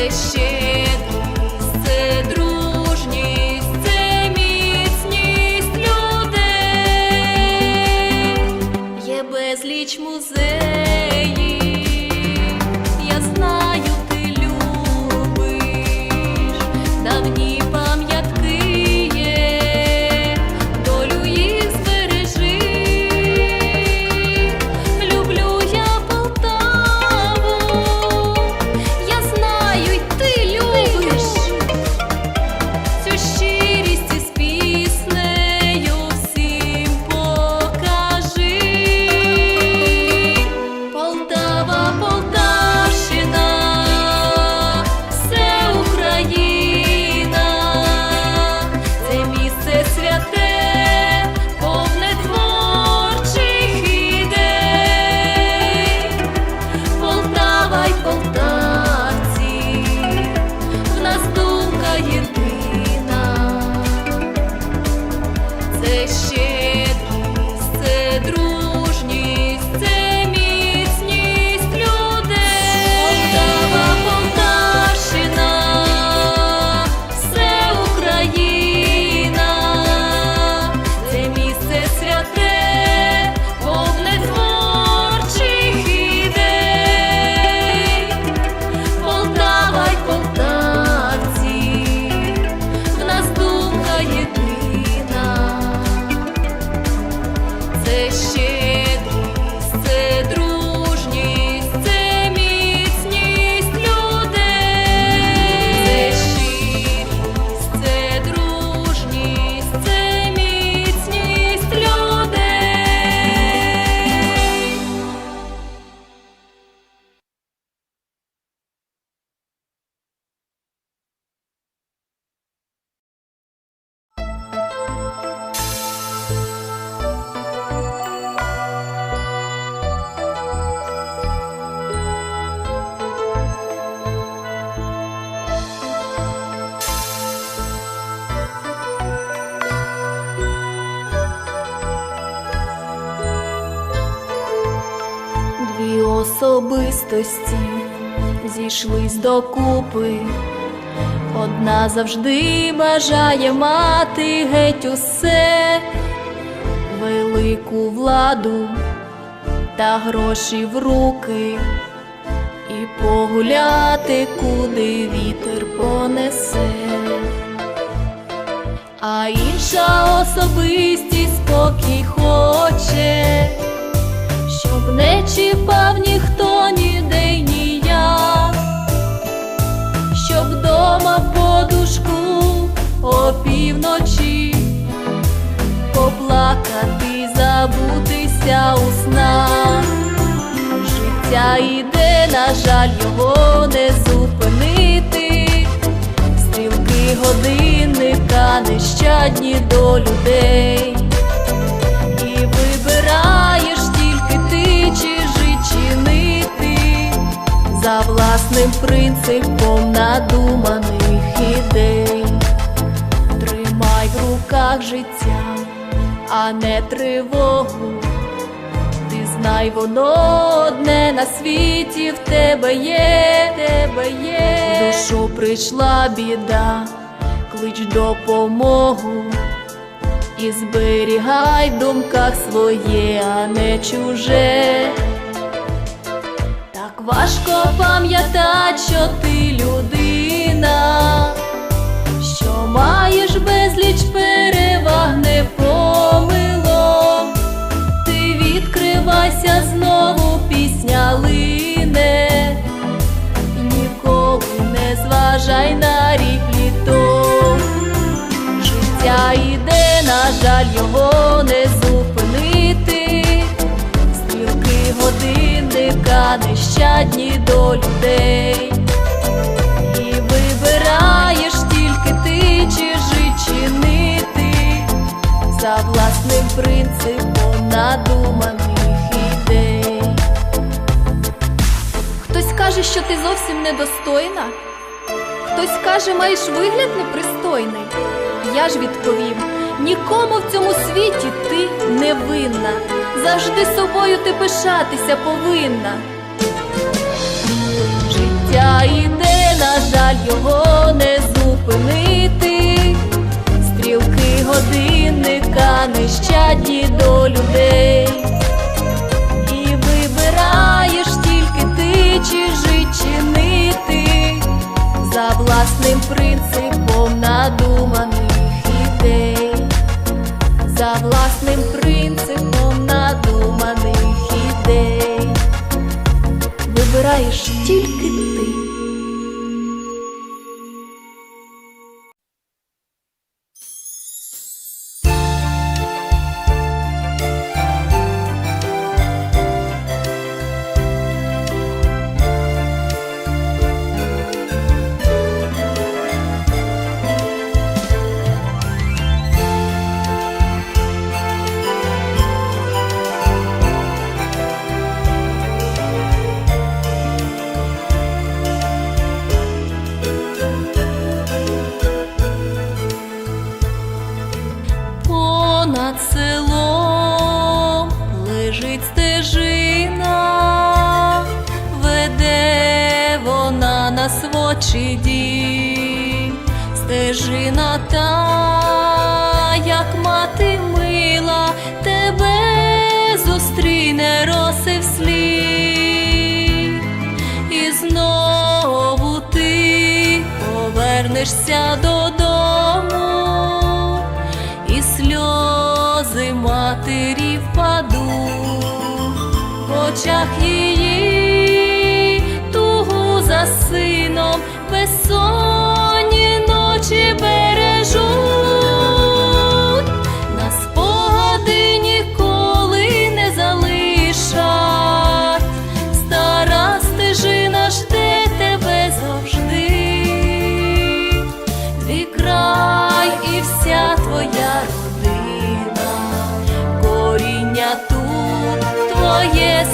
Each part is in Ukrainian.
deixei. Зійшлись докупи. Одна завжди бажає мати геть усе, велику владу та гроші в руки, і погуляти, куди вітер понесе. А інша особистість спокій хоче щоб не чіпав ніхто ніде дома в подушку опівночі поплакати, забутися у снах. Життя іде, на жаль, його не зупинити. Стрілки годинника нещадні до людей. І вибираєш за власним принципом надуманих ідей. Тримай в руках життя, а не тривогу. Ти знай, воно одне на світі в тебе є, тебе є. Душу прийшла біда, клич допомогу. І зберігай в думках своє, а не чуже. Важко пам'ятати, що ти людина, що маєш безліч переваг не помилок. Ти відкривайся знову, пісня лине, ніколи не зважай на рік літок. Життя іде, на жаль, його не зупинити. Годинника нещадні до людей. І вибираєш тільки ти чи жить чинити за власним принципом надуманих ідей. Хтось каже, що ти зовсім недостойна. Хтось каже, маєш вигляд непристойний. Я ж відповім: нікому в цьому світі ти не винна. Завжди собою ти пишатися повинна. Життя іде, на жаль, його не зупинити. Стрілки годинника нещадні до людей. І вибираєш тільки ти чи жить чинити за власним принципом ночі дім, стежина та, як мати мила, тебе зустріне роси вслід, і знову ти повернешся додому, і сльози матері впадуть в очах її за сином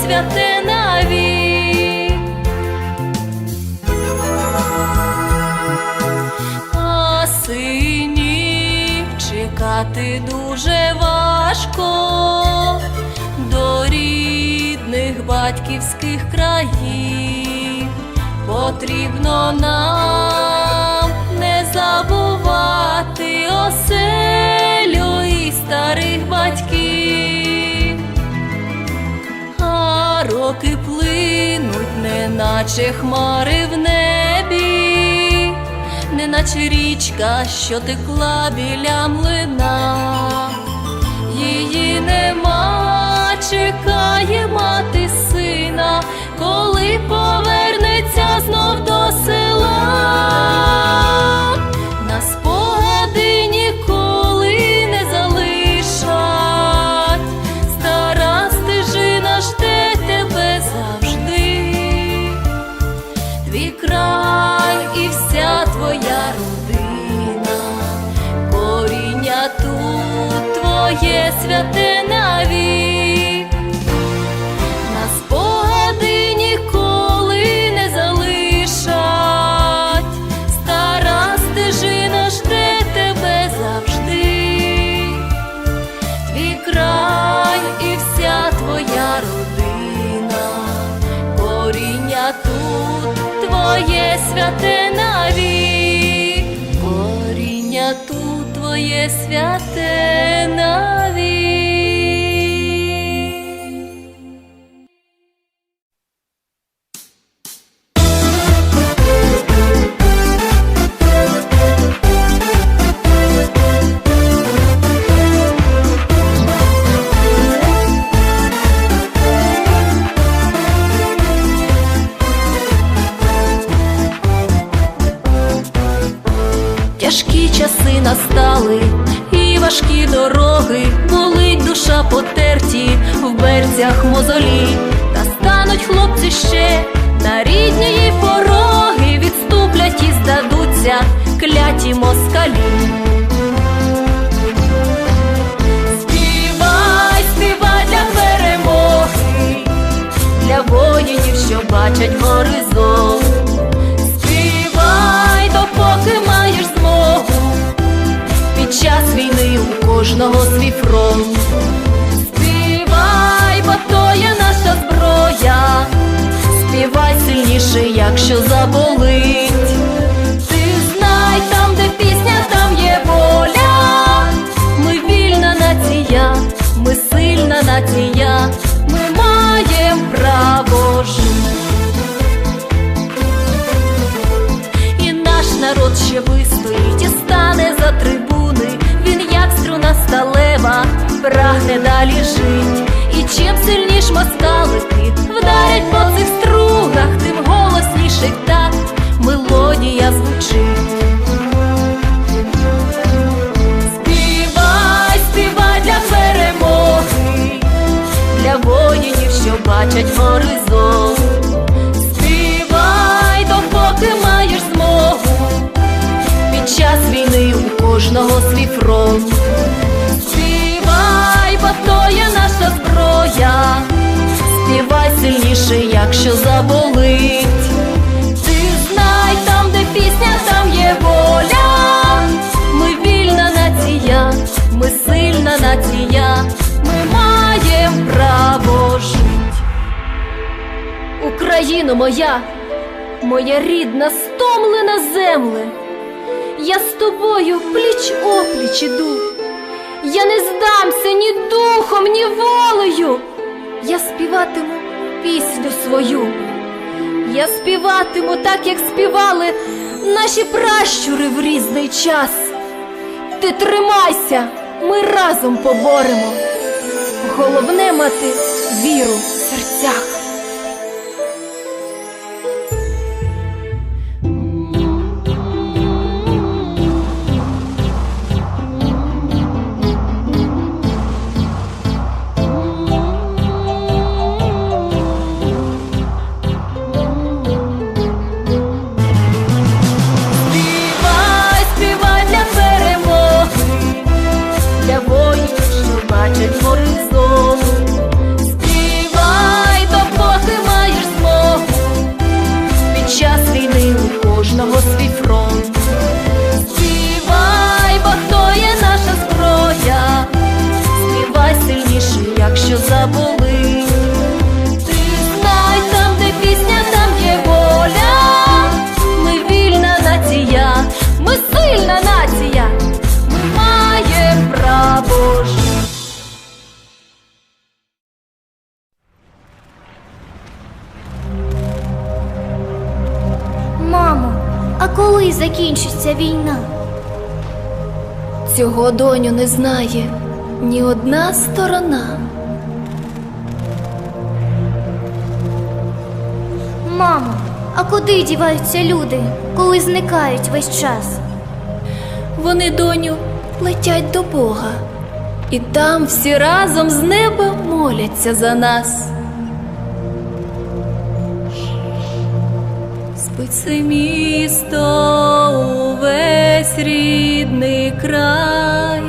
святе навік. А синів чекати дуже важко до рідних батьківських країв. Потрібно нам не забувати оселю і старих батьків. Неначе хмари в небі, неначе річка, що текла біля млина, її нема, чекає мати сина, коли повернеться твоє якщо заболить. Ти знай, там, де пісня, там є воля. Ми вільна нація, ми сильна нація, ми маємо право жити. І наш народ ще вистоїть і стане за трибуни. Він як струна сталева, прагне далі жить. І чим сильніш москалики вдарять по цих стругах, тим так мелодія звучить. Співай, співай для перемоги, для воїнів, що бачать горизонт. Співай, допоки маєш змогу, під час війни у кожного свій фронт. Співай, бо то є наша зброя, співай сильніше, якщо заболить. Нація, ми маємо право жити. Україно моя, моя рідна, стомлена земле. Я з тобою пліч опліч іду. Я не здамся ні духом, ні волею. Я співатиму пісню свою. Я співатиму так, як співали наші пращури в різний час. Ти тримайся, ми разом поборемо. Головне мати віру в серцях. Закінчиться війна? Цього доню не знає ні одна сторона. Мамо, а куди діваються люди, коли зникають весь час? Вони, доню, летять до Бога, і там всі разом з неба моляться за нас. Спить це місто увесь рідний край,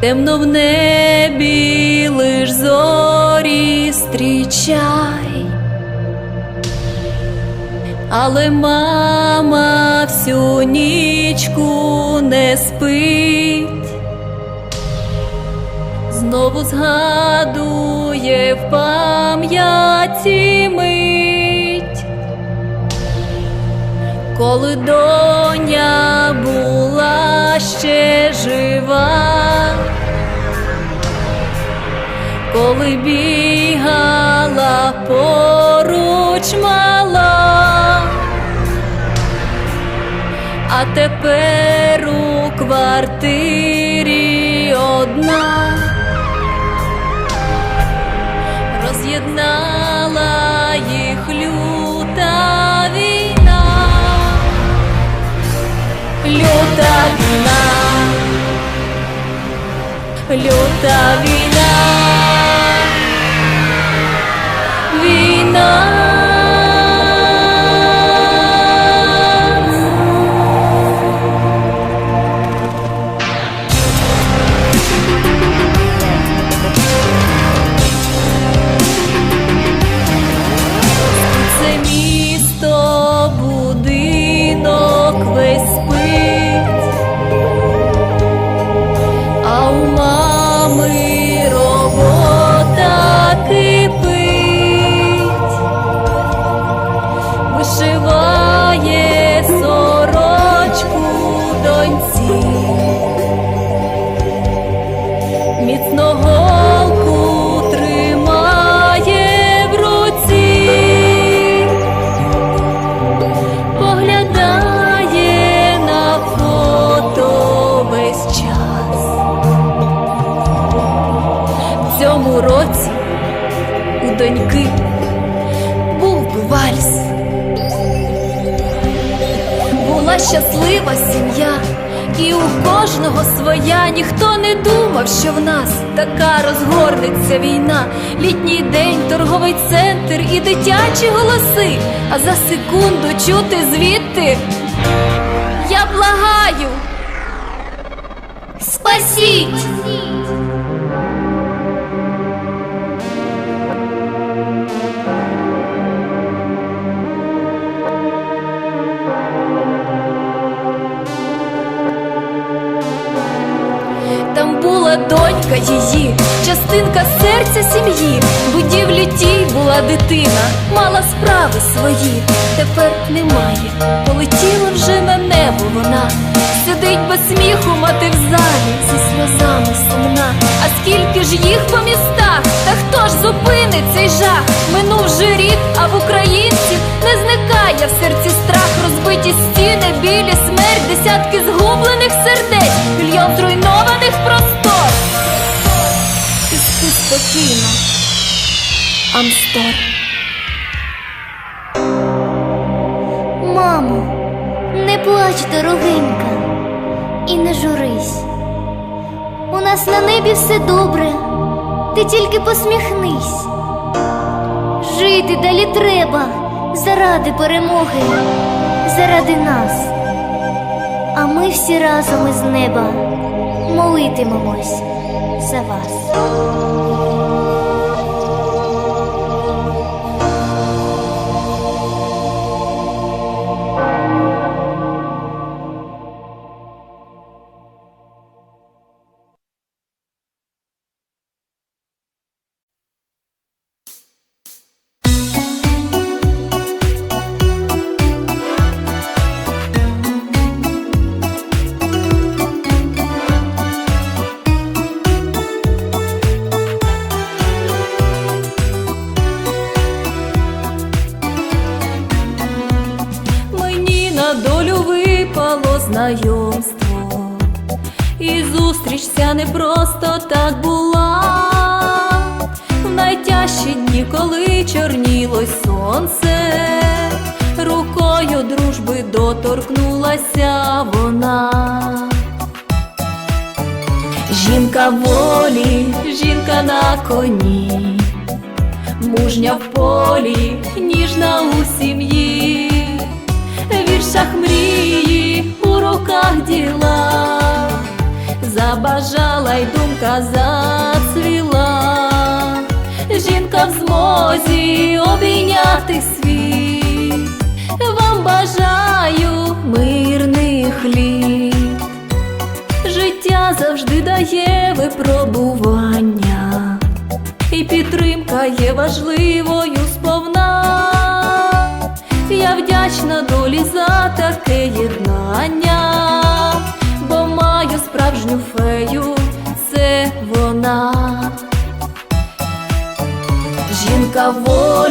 темно в небі лиш зорі стрічай. Але мама всю нічку не спить, знову згадує в пам'яті мить, коли доня була ще жива, коли бігала поруч мала. А тепер у квартирі одна роз'єднала люта війна, люта війна, що в нас така розгорнеться війна. Літній день, торговий центр і дитячі голоси. А за секунду чути звідти. Її, частинка серця сім'ї, будівлі тій була дитина, мала справи свої, тепер немає, полетіла вже на небо вона, сидить без сміху, мати в залі, зі сльозами сумна. А скільки ж їх по містах, та хто ж зупинить цей жах? Минув же рік, а в українців не зникає в серці страх, розбиті стіни, білі смерть, десятки згублених сердець, мільйон зруйнованих простор. Спокійно, Амстор. Мамо, не плач, дорогенька, і не журись. У нас на небі все добре, ти тільки посміхнись. Жити далі треба заради перемоги, заради нас. А ми всі разом із неба молитимемось за вас. Випало знайомство, і зустріч ця не просто так була. В найтяжчі дні, коли чорнілось сонце, рукою дружби доторкнулася вона. Жінка волі, жінка на коні, мужня в полі, ніжна у сім'ї, в віршах мрії, у руках діла, забажала й думка зацвіла, жінка в змозі обійняти світ, вам бажаю мирних літ. Життя завжди дає випробування, і підтримка є важливою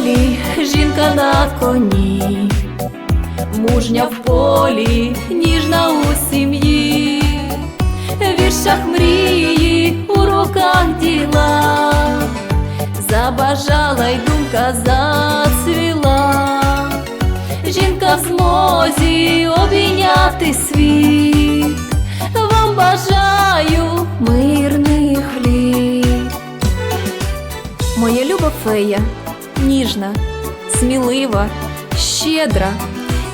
волі, жінка на коні, мужня в полі, ніжна у сім'ї, в віршах мрії, у руках діла, забажала й думка зацвіла, жінка в змозі обійняти світ, вам бажаю мирних літ. Моя люба фея, ніжна, смілива, щедра.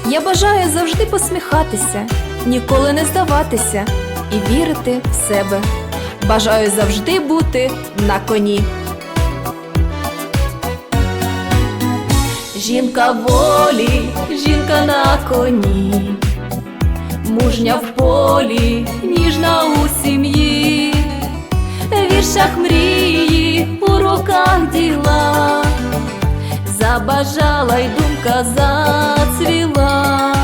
Я бажаю завжди посміхатися, ніколи не здаватися і вірити в себе. Бажаю завжди бути на коні. Жінка волі, жінка на коні, мужня в полі, ніжна у сім'ї, в віршах мрії, у руках діла, забажала й думка зацвіла,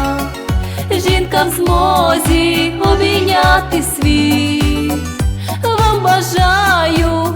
жінка в змозі обійняти світ, вам бажаю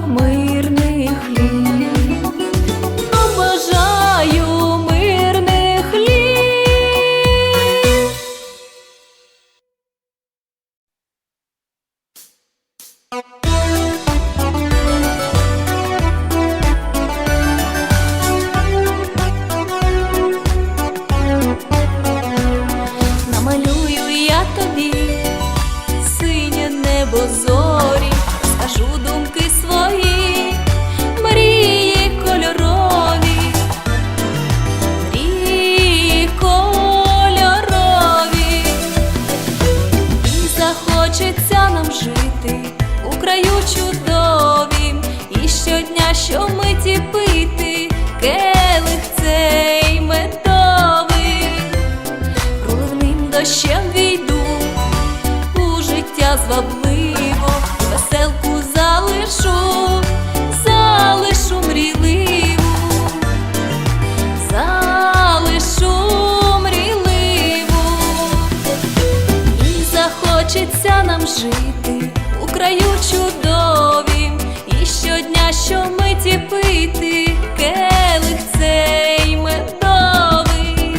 нам жити у краю чудовім, і щодня щомиті пити келих цей медовий.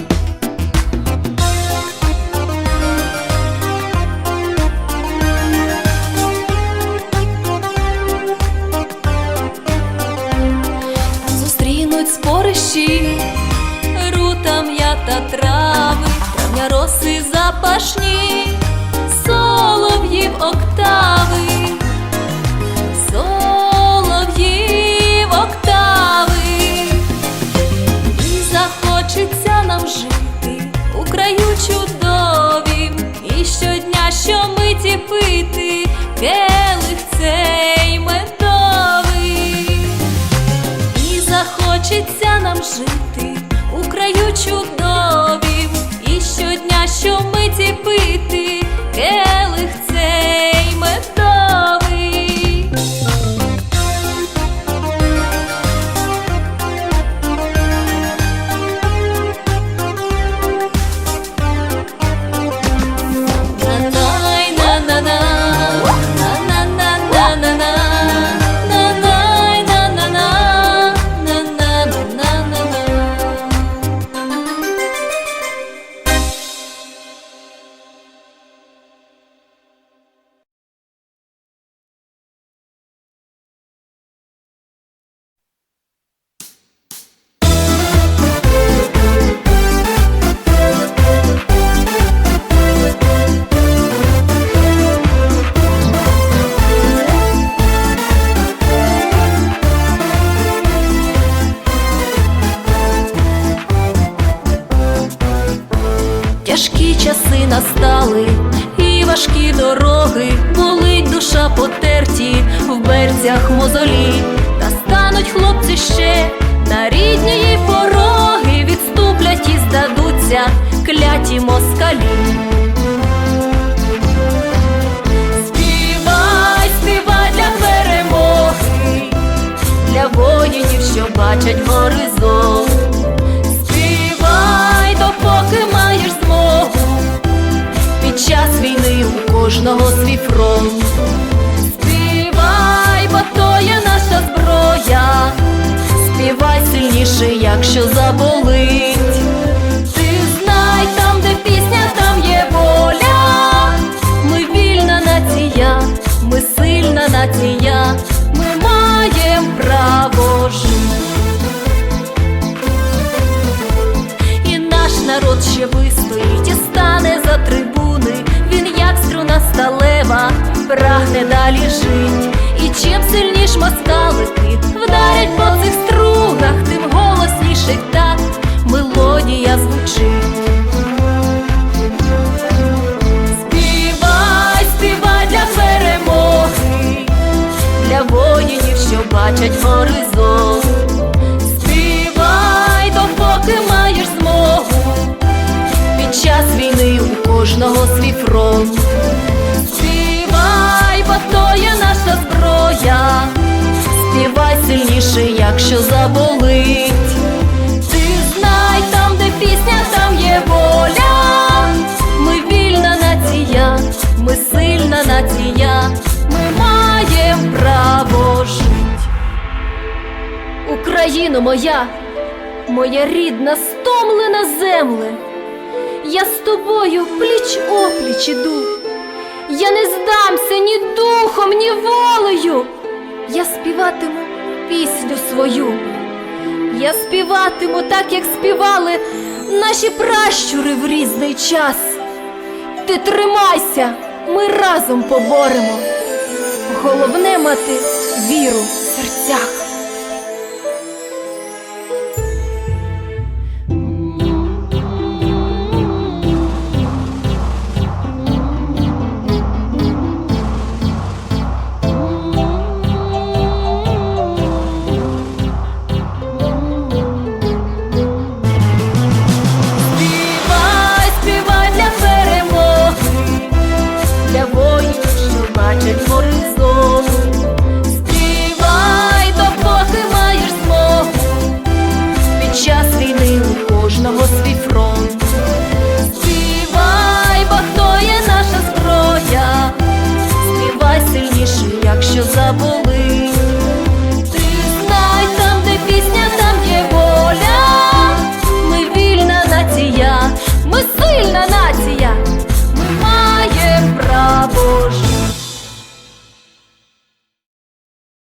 Зустрінуть спорищі, рута м'ята трави, травня роси запашні, пити келих цей медовий. І захочеться нам жити у краю чудовім, і щодня щомиті пити келих цей медовий. Берцях мозолі, та стануть хлопці ще на рідні пороги, відступлять і здадуться кляті москалі. Співай, співай для перемоги, для воїнів, що бачать горизонт. Співай, допоки маєш змогу, під час війни у кожного свій фронт. Наша зброя. Співай сильніше, якщо заболить. Ти знай, там, де пісня, там є воля. Ми вільна нація, ми сильна нація, ми маємо право жити. І наш народ ще вистоїть і стане за трибуни. Він як струна сталева, прагне далі жить. І чим сильніш москалики вдарять по цих струнах, тим голосніше так мелодія звучить. Співай, співай для перемоги, для воїнів, що бачать горизонт. Співай, допоки маєш змогу, під час війни у кожного свій фронт. То є наша зброя. Співай сильніше, якщо заболить. Ти знай, там, де пісня, там є воля. Ми вільна нація, ми сильна нація, ми маємо право жить. Україно моя, моя рідна, стомлена земле, я з тобою пліч опліч іду. Я не здамся ні духом, ні волею. Я співатиму пісню свою. Я співатиму так, як співали наші пращури в різний час. Ти тримайся, ми разом поборемо. Головне мати віру в серцях.